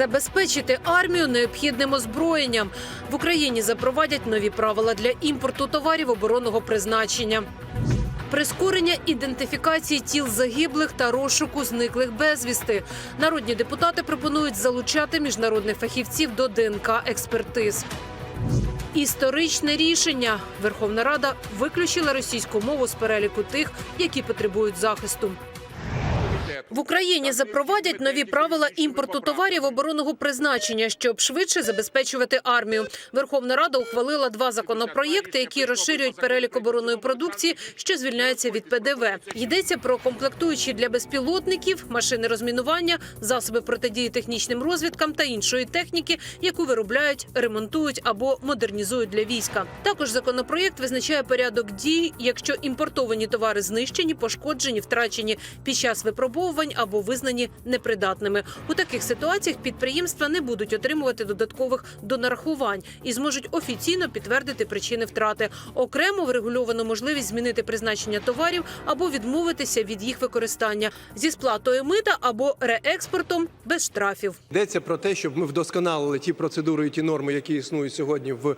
Забезпечити армію необхідним озброєнням в Україні запровадять нові правила для імпорту товарів оборонного призначення. Прискорення ідентифікації тіл загиблих та розшуку зниклих безвісти. Народні депутати пропонують залучати міжнародних фахівців до ДНК експертиз. Історичне рішення. Верховна Рада виключила російську мову з переліку тих, які потребують захисту. В Україні запровадять нові правила імпорту товарів оборонного призначення, щоб швидше забезпечувати армію. Верховна Рада ухвалила два законопроєкти, які розширюють перелік оборонної продукції, що звільняється від ПДВ. Йдеться про комплектуючі для безпілотників, машини розмінування, засоби протидії технічним розвідкам та іншої техніки, яку виробляють, ремонтують або модернізують для війська. Також законопроєкт визначає порядок дій, якщо імпортовані товари знищені, пошкоджені, втрачені під час випробовувань або визнані непридатними. У таких ситуаціях підприємства не будуть отримувати додаткових донарахувань і зможуть офіційно підтвердити причини втрати. Окремо врегульовано можливість змінити призначення товарів або відмовитися від їх використання зі сплатою мита або реекспортом без штрафів. Йдеться про те, щоб ми вдосконалили ті процедури і ті норми, які існують сьогодні в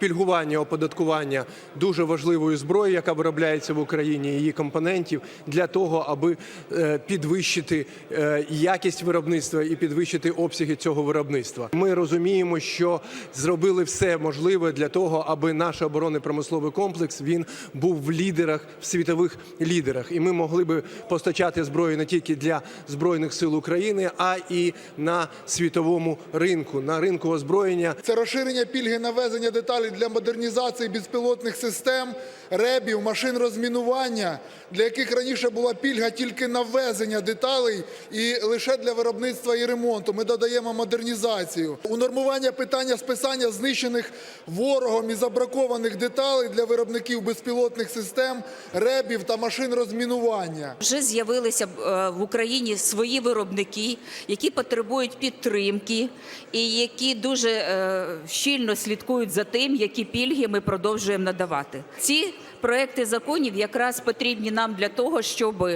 пільгування, оподаткування дуже важливої зброї, яка виробляється в Україні, її компонентів, для того, аби е, підвищити е, якість виробництва і підвищити обсяги цього виробництва. Ми розуміємо, що зробили все можливе для того, аби наш оборонний промисловий комплекс він був в лідерах, в світових лідерах, і ми могли би постачати зброю не тільки для збройних сил України, а і на світовому ринку, на ринку озброєння. Це розширення пільги на ввезення деталей для модернізації безпілотних систем, ребів, машин розмінування, для яких раніше була пільга тільки на ввезення деталей і лише для виробництва і ремонту. Ми додаємо модернізацію. Унормування питання списання знищених ворогом і забракованих деталей для виробників безпілотних систем, ребів та машин розмінування. Вже з'явилися е, в Україні свої виробники, які потребують підтримки і які дуже е, щільно слідкують за тим, які пільги ми продовжуємо надавати. Ці проекти законів якраз потрібні нам для того, щоб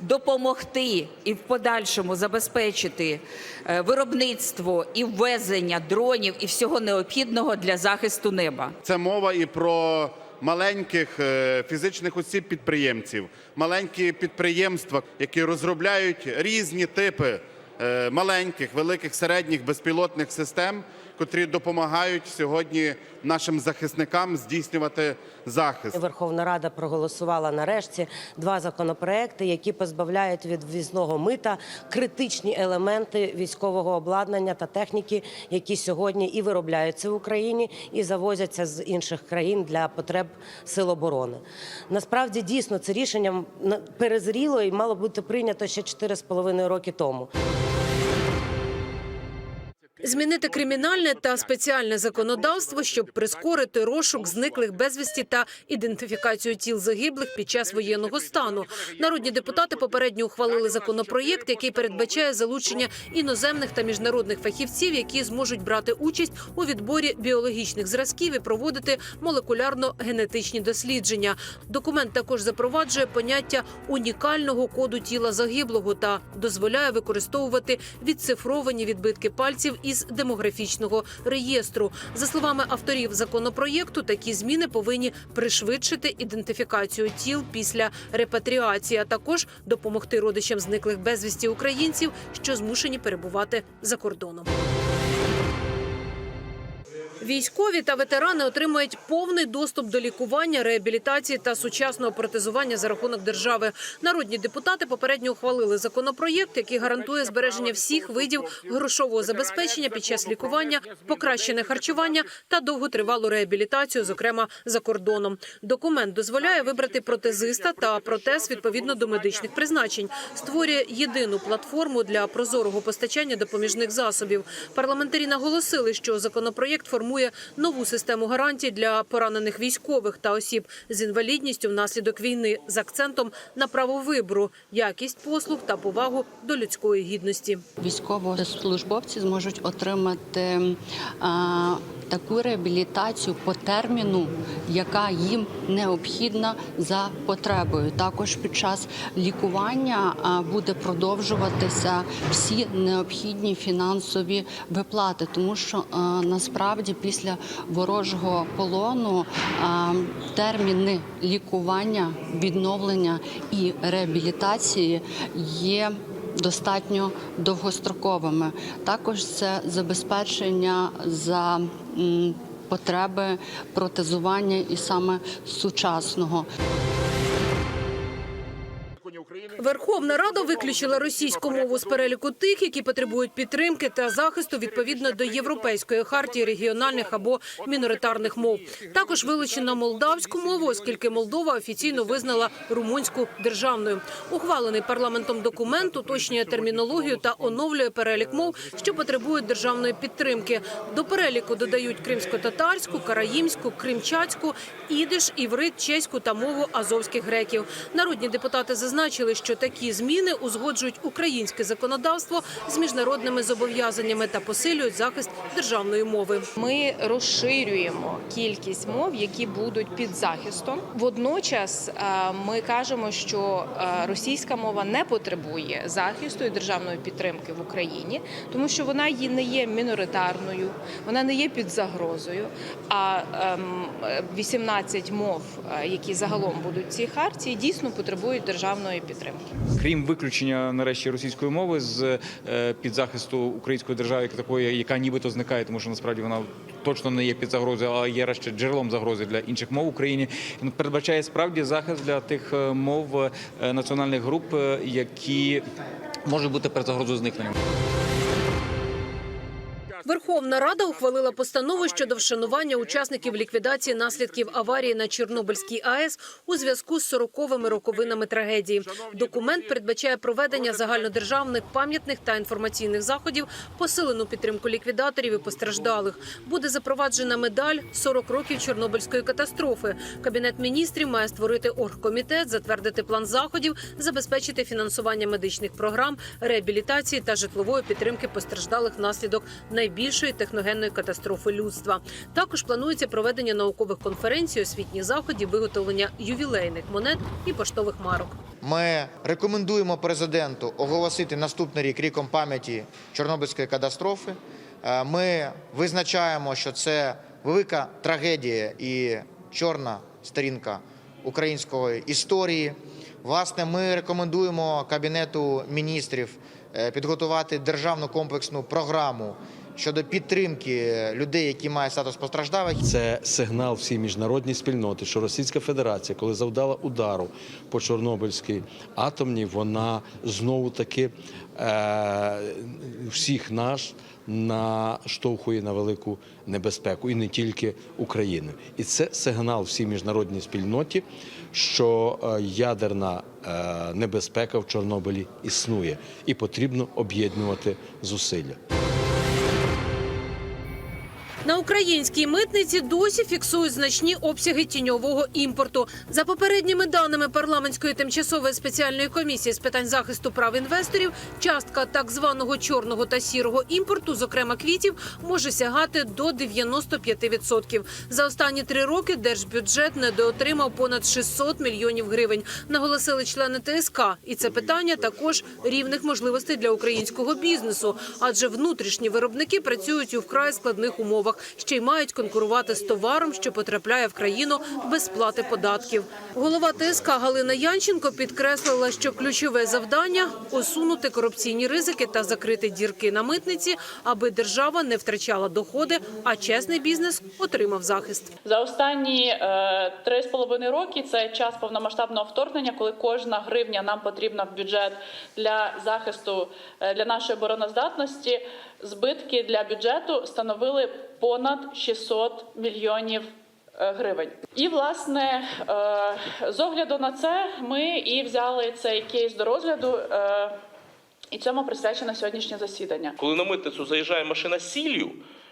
допомогти і в подальшому забезпечити е, виробництво і ввезення дронів і всього необхідного для захисту неба. Це мова і про маленьких е, фізичних осіб підприємців, маленькі підприємства, які розробляють різні типи е, маленьких, великих, середніх безпілотних систем, котрі допомагають сьогодні нашим захисникам здійснювати захист. Верховна Рада проголосувала нарешті два законопроекти, які позбавляють від ввізного мита критичні елементи військового обладнання та техніки, які сьогодні і виробляються в Україні, і завозяться з інших країн для потреб сил оборони. Насправді дійсно це рішення перезріло і мало бути прийнято ще 4,5 роки тому. Змінити кримінальне та спеціальне законодавство, щоб прискорити розшук зниклих безвісті та ідентифікацію тіл загиблих під час воєнного стану. Народні депутати попередньо ухвалили законопроєкт, який передбачає залучення іноземних та міжнародних фахівців, які зможуть брати участь у відборі біологічних зразків і проводити молекулярно-генетичні дослідження. Документ також запроваджує поняття унікального коду тіла загиблого та дозволяє використовувати відцифровані відбитки пальців із демографічного реєстру. За словами авторів законопроєкту, такі зміни повинні пришвидшити ідентифікацію тіл після репатріації, а також допомогти родичам зниклих безвісті українців, що змушені перебувати за кордоном. Військові та ветерани отримають повний доступ до лікування, реабілітації та сучасного протезування за рахунок держави. Народні депутати попередньо ухвалили законопроєкт, який гарантує збереження всіх видів грошового забезпечення під час лікування, покращене харчування та довготривалу реабілітацію, зокрема за кордоном. Документ дозволяє вибрати протезиста та протез відповідно до медичних призначень. Створює єдину платформу для прозорого постачання допоміжних засобів. Парламентарі наголосили, що законопроєкт формує нову систему гарантій для поранених військових та осіб з інвалідністю внаслідок війни з акцентом на право вибору, якість послуг та повагу до людської гідності. Військовослужбовці зможуть отримати таку реабілітацію по терміну, яка їм необхідна за потребою. Також під час лікування буде продовжуватися всі необхідні фінансові виплати, тому що насправді після ворожого полону терміни лікування, відновлення і реабілітації є достатньо довгостроковими. Також це забезпечення за потреби протезування і саме сучасного. Верховна Рада виключила російську мову з переліку тих, які потребують підтримки та захисту відповідно до Європейської хартії регіональних або міноритарних мов. Також вилучена молдавську мову, оскільки Молдова офіційно визнала румунську державною. Ухвалений парламентом документ уточнює термінологію та оновлює перелік мов, що потребують державної підтримки. До переліку додають кримсько-татарську, караїмську, кримчацьку, ідиш, іврит, чеську та мову азовських греків. Народні депутати зазначили, що такі зміни узгоджують українське законодавство з міжнародними зобов'язаннями та посилюють захист державної мови. Ми розширюємо кількість мов, які будуть під захистом. Водночас е, ми кажемо, що е, російська мова не потребує захисту і державної підтримки в Україні, тому що вона не є міноритарною, вона не є під загрозою. А ем, е, 18 мов, які загалом будуть в цій хартії, дійсно потребують державної підтримки. Крім виключення нарешті російської мови з е, під захисту української держави, такої, яка нібито зникає, тому що насправді вона точно не є під загрозою, але є ще джерелом загрози для інших мов в Україні. Передбачає справді захист для тих е, мов е, національних груп, які можуть бути перед загрозою зникнення. Верховна Рада ухвалила постанову щодо вшанування учасників ліквідації наслідків аварії на Чорнобильській АЕС у зв'язку з 40-ми роковинами трагедії. Документ передбачає проведення загальнодержавних пам'ятних та інформаційних заходів, посилену підтримку ліквідаторів і постраждалих. Буде запроваджена медаль «40 років Чорнобильської катастрофи. Кабінет міністрів має створити оргкомітет, затвердити план заходів, забезпечити фінансування медичних програм, реабілітації та житлової підтримки постраждалих внаслідок найбільшої техногенної катастрофи людства. Також планується проведення наукових конференцій, освітніх заходів, виготовлення ювілейних монет і поштових марок. Ми рекомендуємо президенту оголосити наступний рік ріком пам'яті Чорнобильської катастрофи. Е, Ми визначаємо, що це велика трагедія і чорна сторінка української історії. Власне, ми рекомендуємо Кабінету міністрів е, підготувати державну комплексну програму щодо підтримки людей, які мають статус постраждалих. Це сигнал всій міжнародній спільноті, що Російська Федерація, коли завдала удару по Чорнобильській атомній, вона знову таки е, всіх нас наштовхує на велику небезпеку і не тільки України. І це сигнал всій міжнародній спільноті, що е, ядерна е, небезпека в Чорнобилі існує, і потрібно об'єднувати зусилля. На українській митниці досі фіксують значні обсяги тіньового імпорту. За попередніми даними парламентської тимчасової спеціальної комісії з питань захисту прав інвесторів, частка так званого чорного та сірого імпорту, зокрема квітів, може сягати до 95%. За останні три роки держбюджет недоотримав понад 600 мільйонів гривень. Наголосили члени ТСК. І це питання також рівних можливостей для українського бізнесу, адже внутрішні виробники працюють у вкрай складних умовах, ще й мають конкурувати з товаром, що потрапляє в країну без сплати податків. Голова ТСК Галина Янченко підкреслила, що ключове завдання усунути корупційні ризики та закрити дірки на митниці, аби держава не втрачала доходи, а чесний бізнес отримав захист. За останні е, три з половиною роки це час повномасштабного вторгнення, коли кожна гривня нам потрібна в бюджет для захисту е, для нашої обороноздатності. Збитки для бюджету становили понад 600 мільйонів е, гривень. І власне е, з огляду на це ми і взяли цей кейс до розгляду. е, І цьому присвячено сьогоднішнє засідання. Коли на митницю заїжджає машина з сіллю,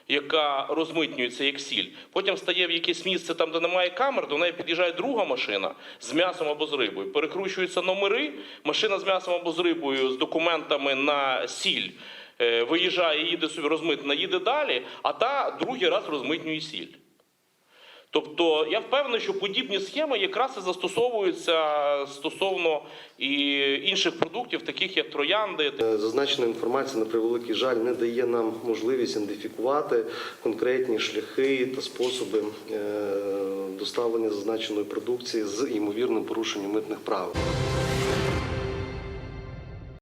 яка розмитнюється як сіль, потім стає в якесь місце там, де немає камер, до неї під'їжджає друга машина з м'ясом або з рибою. Перекручуються номери, машина з м'ясом або з рибою з документами на сіль. Е, виїжджає, їде собі розмитнена, їде далі, а та другий раз розмитнює сіль. Тобто я впевнений, що подібні схеми якраз і застосовуються стосовно і інших продуктів, таких як троянди. Зазначена інформація на превеликий жаль не дає нам можливість ідентифікувати конкретні шляхи та способи е, доставлення зазначеної продукції з ймовірним порушенням митних правил.